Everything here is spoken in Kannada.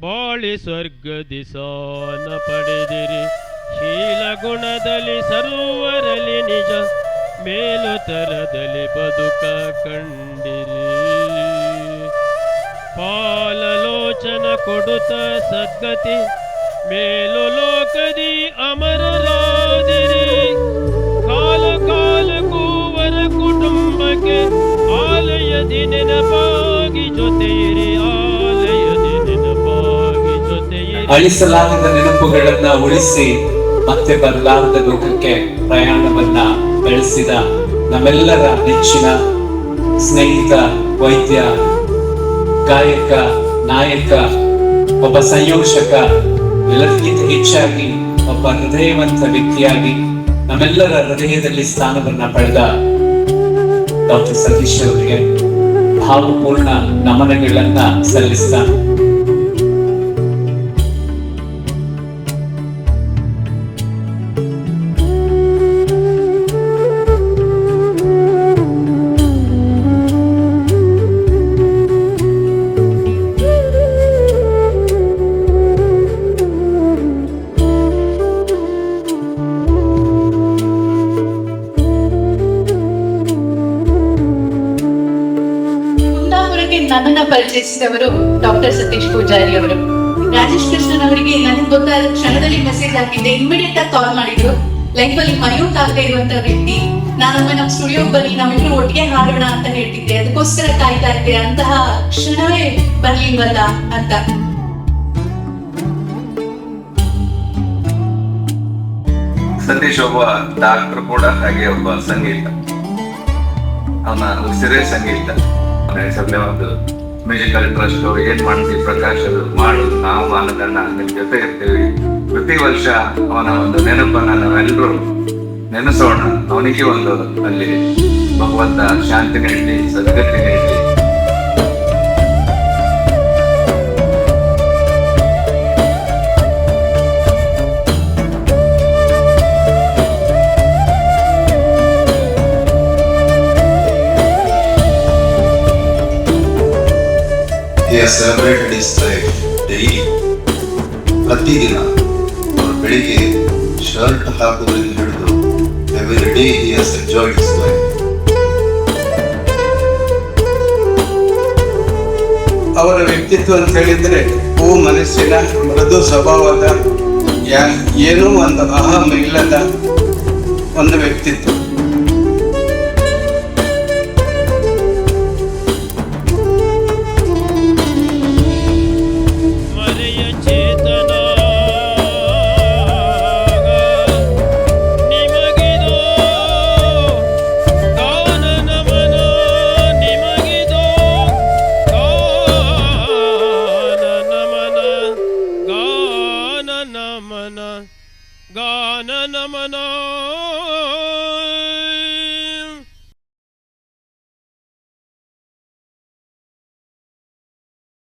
ಬಾಳಿ ಸ್ವರ್ಗದಿ ಸಾನ ಪಡೆದಿರಿ. ಶೀಲ ಗುಣದಲ್ಲಿ ಸರ್ವರಲಿ ನಿಜ, ಮೇಲು ತರದಲ್ಲಿ ಬದುಕ ಕಂಡಿರಿ. ಪಾಲಲೋಚನ ಕೊಡುತ್ತ ಸದ್ಗತಿ, ಮೇಲು ಲೋಕದಿ ಅಮರರಾದಿರಿ. ಕಾಲ ಕಾಲಕ್ಕೂ ವರ ಕುಟುಂಬಕ್ಕೆ ಆಲಯದಿ ನೆನಪಾಗಿ ಅಳಿಸಲಾಗದ ನೆನಪುಗಳನ್ನ ಉಳಿಸಿ ಮತ್ತೆ ಬರಲಾರದ ಲೋಕಕ್ಕೆ ಪ್ರಯಾಣವನ್ನ ಬೆಳೆಸಿದ ನಮ್ಮೆಲ್ಲರ ನೆಚ್ಚಿನ ಸ್ನೇಹಿತ, ವೈದ್ಯ, ಗಾಯಕ, ನಾಯಕ, ಒಬ್ಬ ಸಂಯೋಜಕ ಎಲ್ಲರಿಗಿಂತ ಹೆಚ್ಚಾಗಿ ಒಬ್ಬ ಹೃದಯವಂತ ವ್ಯಕ್ತಿಯಾಗಿ ನಮ್ಮೆಲ್ಲರ ಹೃದಯದಲ್ಲಿ ಸ್ಥಾನವನ್ನ ಪಡೆದ ಡಾಕ್ಟರ್ ಸತೀಶ್ ಅವರಿಗೆ ಭಾವಪೂರ್ಣ ನಮನಗಳನ್ನ ಸಲ್ಲಿಸ್ತಾ ನನ್ನನ್ನ ಪರಿಚಯಿಸಿದವರು ಡಾಕ್ಟರ್ ಸತೀಶ್ ಪೂಜಾರಿ ಅವರು. ರಾಜೇಶ್ ಕೃಷ್ಣನ್ ಅವರಿಗೆ ನನಗೆ ಗೊತ್ತಾದ ಕ್ಷಣದಲ್ಲಿ ಮೆಸೇಜ್ ಹಾಕಿದ್ದೆ. ಇಮಿಡಿಯೇಟ್ ಆಗಿ ಕಾಲ್ ಮಾಡಿದ್ರು. ಲೈಫ್ ಅಲ್ಲಿ ಮಯೂಟ್ ಆಗದೆ ಇರುವಂತ ವ್ಯಕ್ತಿ, ನಾನೊಮ್ಮೆ ನಮ್ಮ ಸ್ಟುಡಿಯೋ ಬನ್ನಿ ನಾವಿಬ್ರು ಒಟ್ಟಿಗೆ ಹಾಡೋಣ ಅಂತ ಹೇಳ್ತಿದ್ದೆ. ಅದಕ್ಕೋಸ್ಕರ ಕಾಯ್ತಾ ಇದ್ದೆ. ಅಂತಹ ಕ್ಷಣವೇ ಬರ್ಲಿಲ್ವಲ್ಲ ಅಂತ. ಸತೀಶ್ ಒಬ್ಬ ಡಾಕ್ಟರ್ ಕೂಡ, ಹಾಗೆ ಒಬ್ಬ ಸಂಗೀತ. ಅವನ ಉಸಿರೇ ಸಂಗೀತ. ಹೆಸರಲ್ಲೇ ಒಂದು ಮ್ಯೂಸಿಕಲ್ ಟ್ರಸ್ಟ್ ಏನ್ ಮಾಡ್ತೀವಿ ಪ್ರಕಾಶ್ ಮಾಡು, ನಾವು ಅನ್ನೋದನ್ನ ನಿಮ್ ಜೊತೆ ಇರ್ತೀವಿ. ಪ್ರತಿ ವರ್ಷ ಅವನ ಒಂದು ನೆನಪನ್ನ ನಾವೆಲ್ಲರೂ ನೆನೆಸೋಣ. ಅವನಿಗೆ ಒಂದು ಅಲ್ಲಿ ಭಗವಂತ ಶಾಂತಿ ನೀಡಲಿ ಸದ್ಗತಿ ನೀಡಲಿ He ಲೈಫ್ daily. ಪ್ರತಿದಿನ ಅವ್ರು ಬೆಳಿಗ್ಗೆ ಶರ್ಟ್ ಹಾಕೋದ್ರಿಂದ ಹಿಡಿದು ಎವ್ರಿ ಡೇ ಹಿ ಹಸ್ ಎಂಜಾಯ್ಡ್ ಹಿಸ್ ಲೈಫ್ ಅವರ ವ್ಯಕ್ತಿತ್ವ ಅಂತ ಹೇಳಿದ್ರೆ, ಓ ಮನಸ್ಸಿನ ಮೃದು ಸ್ವಭಾವದ ಏನೂ ಒಂದು ಅಹಂ ಇಲ್ಲದ ಒಂದು ವ್ಯಕ್ತಿತ್ವ Namana Gana Namana.